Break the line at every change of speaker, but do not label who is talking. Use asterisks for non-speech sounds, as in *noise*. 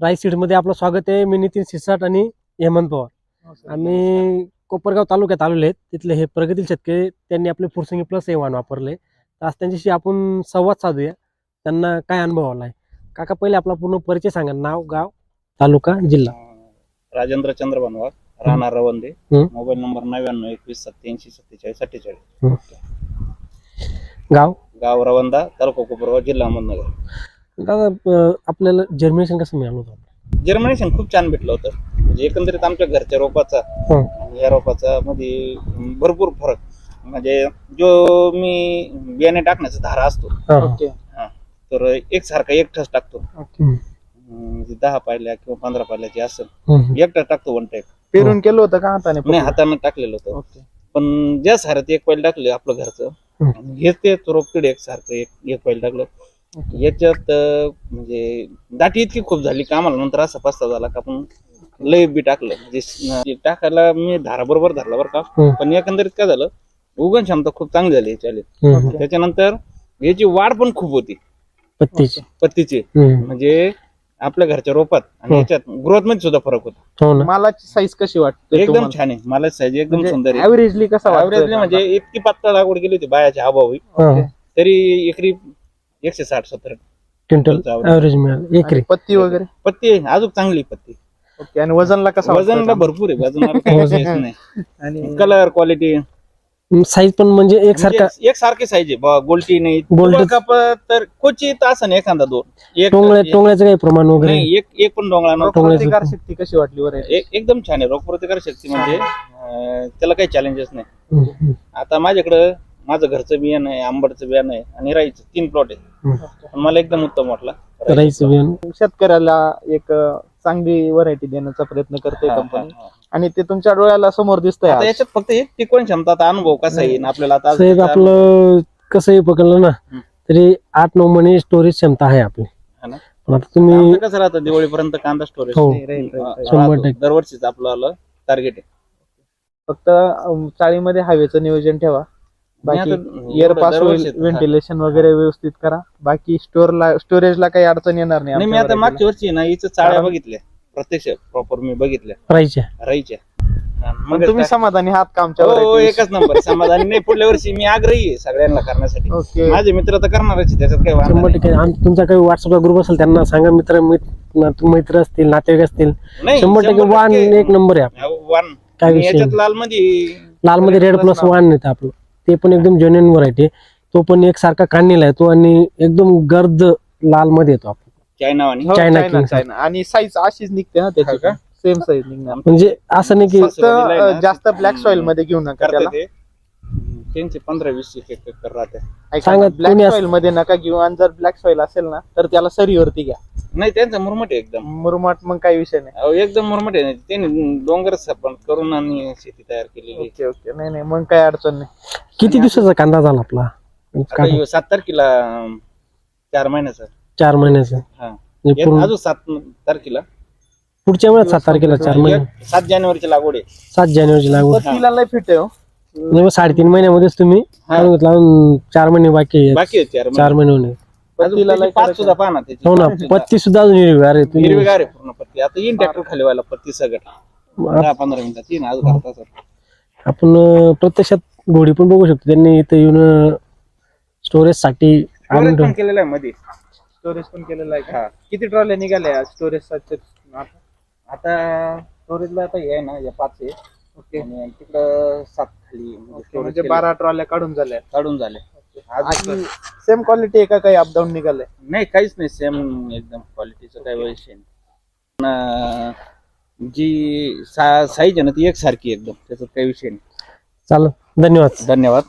Rice सीडमध्ये आपलं स्वागत आहे. मी नितीन सिसाट आणि हेमंत पवार. आम्ही कोपरगाव तालुक्यात आलेले आहेत. तिथले हे प्रगतील शेतकरी त्यांनी आपले फुरसंगी प्लस हे वाहन वापरले. तर आज त्यांच्याशी आपण संवाद साधूया. त्यांना काय अनुभव आलाय? काका पहिले आपला पूर्ण परिचय सांगा. नाव गाव तालुका जिल्हा.
राजेंद्र चंद्र बनवार राहणार रवंदे. मोबाईल नंबर नव्याण्णव एकवीस सत्याऐंशी सत्तेचाळीस अठ्ठेचाळीस
गाव?
गाव रवंदा तालुका कोपरगाव जिल्हा अहमदनगर.
दादा आपल्याला जर्मिनेशन कसं मिळालं होतं?
जर्मिनेशन खूप छान भेटलं होतं. म्हणजे एकंदरीत आमच्या घरच्या रोपाचा
हं.
आणि या रोपाचा मध्ये भरपूर फरक. म्हणजे जो मी बियाणे टाकण्याचा धारा असतो
हा.
ओके.
तर एक सारखा एक ठस टाकतो.
ओके.
हम्म.
म्हणजे दहा पाहिल्या किंवा पंधरा पाहिल्याची असेल
हम्म.
एक ठस टाकतो वन टाईप
पेरून केलं होतं का हाताने?
नाही हाताने टाकलेलं होतं.
ओके.
पण ज्या साऱ्यात एक पाईल टाकले आपलं घरचं
हम्म.
हेच ते रोपकडे एक सारखं एक एक पाईल टाकलं. याच्यात अं, म्हणजे दाटी इतकी खूप झाली की आम्हाला नंतर असा पस्ता झाला का आपण लय बी टाकलं. म्हणजे स- टाकायला मी धारा बरोबर धरला बरं का.
हम्म.
पण एकंदरीत काय झालं उगण क्षमता खूप चांगली झाली याची
हम्म.
त्याच्यानंतर याची वाढ पण खूप होती.
पत्तीची.
पत्तीची.
हम्म.
म्हणजे आपल्या घरच्या रोपात आणि. याच्यात ग्रोथमध्ये सुद्धा फरक होता.
हो ना.
मालाची साईज कशी वाटते
एकदम छान आहे. मला साईज एकदम सुंदर आहे.
ऍव्हरेजली कसा वाटतो
म्हणजे इतकी पातळ लागवड केली होती बायाच्या अभावी.
हा.
तरी एकरी एकशे साठ सत्तर
क्विंटल
average.
ॲव्हरेज मिळालं एकरी.
पत्ती वगैरे?
पत्ती आहे, अजून चांगली पत्ती.
ओके आणि वजनला कसा
वजनला भरपूर आहे वजनाला *laughs* काही
वजन.
विषयच नाही.
आणि
कलर क्वालिटी
साईज पण म्हणजे एकसारखा
एक सारखी साईज आहे ब- गोलटी नाही.
गोल्टी-
काप तर क्वचित असं नाही एखादा दोन. एक
टोंगळ्या टोंगळ्याचं काही प्रमाण वगैरे
नाही एक एक पण डोंगळा नव्हता.
प्रतिकार शक्ती कशी वाटली बरं
एक- एकदम छान आहे. रोगप्रतिकार शक्ती म्हणजे अं, त्याला काही चॅलेंजेस नाही.
हम्म, हम्म,
आता माझ्याकडं माझं घरचं बियाणं आहे आंबडचं बियाणं आहे आणि राईचं तीन प्लॉट आहे मला एकदम उत्तम वाटला.
राईचं बियाणं.
शेतकऱ्याला एक चांगली व्हरायटी देण्याचा प्रयत्न करते
हा,
कंपनी. आणि ते तुमच्या डोळ्याला समोर दिसतंय.
याच्यात फक्त एक टिकवण क्षमता आता अनुभव कसा येईल आपल्याला आता
साहेब आपलं कसंही पकडलं ना. तरी आठ नऊ महिने स्टोरेज क्षमता आहे आपली.
हा ना?
पण आता तुम्ही
कसं राहतं दिवाळीपर्यंत कांदा स्टोरेज
हो.
दरवर्षीच आपलं टार्गेट आहे.
फक्त चाळीमध्ये हवेचं नियोजन ठेवा. बाकी एअर पास होईल. व्हेंटिलेशन वगैरे व्यवस्थित करा. बाकी स्टोअरला स्टोरेजला काही अडचण येणार नाही
नाही मी आता मागच्या वर्षी ना हिचं चाळ्या बघितल्या. प्रत्यक्ष प्रॉपर मी बघितल्या. हा,
variety
मग.
तुम्ही समाधानी आहात का आमच्या
हो
variety
एकच नंबर. *laughs* समाधानी नाही पुढल्या वर्षी मी आग्रही आहे सगळ्यांना करण्यासाठी.
ओके.
माझे मित्र तर करणारच त्याच्यात काही
तुमचा काही व्हॉट्सअपला ग्रुप असेल त्यांना सांगा मित्र मित्र मैत्र असतील नातेवाईक असतील. शंभर टक्के वान एक नंबर आहे आपलं.
हा, वान
काय विषय.
लाल मध्ये
लाल मध्ये रेड प्लस वान येतं आपलं. ते पण एकदम जेन्युन व्हरायटी तो पण एक सारखा काढलेला आहे तो आणि एकदम गर्द लाल मध्ये येतो आपण.
चायना वाणी
हो.
China.
आणि साईज अशीच निघते ना त्याची.
का?
सेम साईज निघणार.
म्हणजे असं नाही की
फक्त-
अं, जास्त ब्लॅक सॉइलमध्ये घेऊ नका
करते
त्याला.
ते. त्यांचे पंधरा वीस एक एक एकर राहते.
सांगा,
ब्लॅक सॉइलमध्ये नका घेऊ आणि जर ब्लॅक सॉइल असेल ना तर त्याला सरीवरती घ्या.
नाही त्यांचं मुरमट आहे एकदम.
मुरमाट मग काही विषय नाही.
अहो, एकदम मुरमट आहे. त्यांनी डोंगर स्थापन करून आणि शेती तयार केलेली आहे.
Okay okay. नाही नाही मग काही अडचण नाही.
किती दिवसाचा कांदा झाला आपला?
आता
काढून?
ह्यो सात तारखेला अं, चार महिन्याचा.
चार महिन्याचा.
हा.
म्हणजे
एक
पूर्ण
अजून सात तारखेला.
पुढच्या वेळेस सात तारखेला चार महिने.
एक सात जानेवारीची लागवड आहे.
सात जानेवारीची लागवड.
पत्तीला लय फिट आहे हो.
म्हणजे मग साडेतीन महिन्यामध्येच तुम्ही
हा.
चार महिने बाकी आहेत.
बाकी आहे चार
चार
महिने.
होणे
पाच सुद्धा पाहा ना त्याची
हो ना
पाच सुद्धा.
पत्ती सुद्धा अजून हिरवीगार आहे तुम्ही
हिरवीगार आहे पूर्ण पत्ती आता येईन ट्रॅक्टर खाली व्हायला पत्ती सगळं दहा पंधरा मिनिटात येईन अर्धा तासात.
आपण अं, प्रत्यक्षात घोडी पण बघू शकतो त्यांनी इथं येऊन स्टोरेजसाठी आणून
पण. केलेलं आहे मध्ये
स्टोरेज पण केलेला आहे का
हा.
किती ट्रॉल्या निघाल्या स्टोरेजसाठी
आता स्टोरेजला आता हे आहे ना या पाच आहे
ओके.
आणि तिकडं सात खाली म्हणजे
म्हणजे. बारा ट्रॉल्या काढून झाल्या.
काढून झाले. अजून
सेम क्वालिटी आहे का काही अपडाऊन निघालंय?
नाही काहीच नाही सेम एकदम क्वालिटीचं काही विषय नाही. पण, अं, जी साईज आहे ना ती एकसारखी एकदम. त्याच्यात काही विषय नाही.
चालेल. धन्यवाद.
धन्यवाद.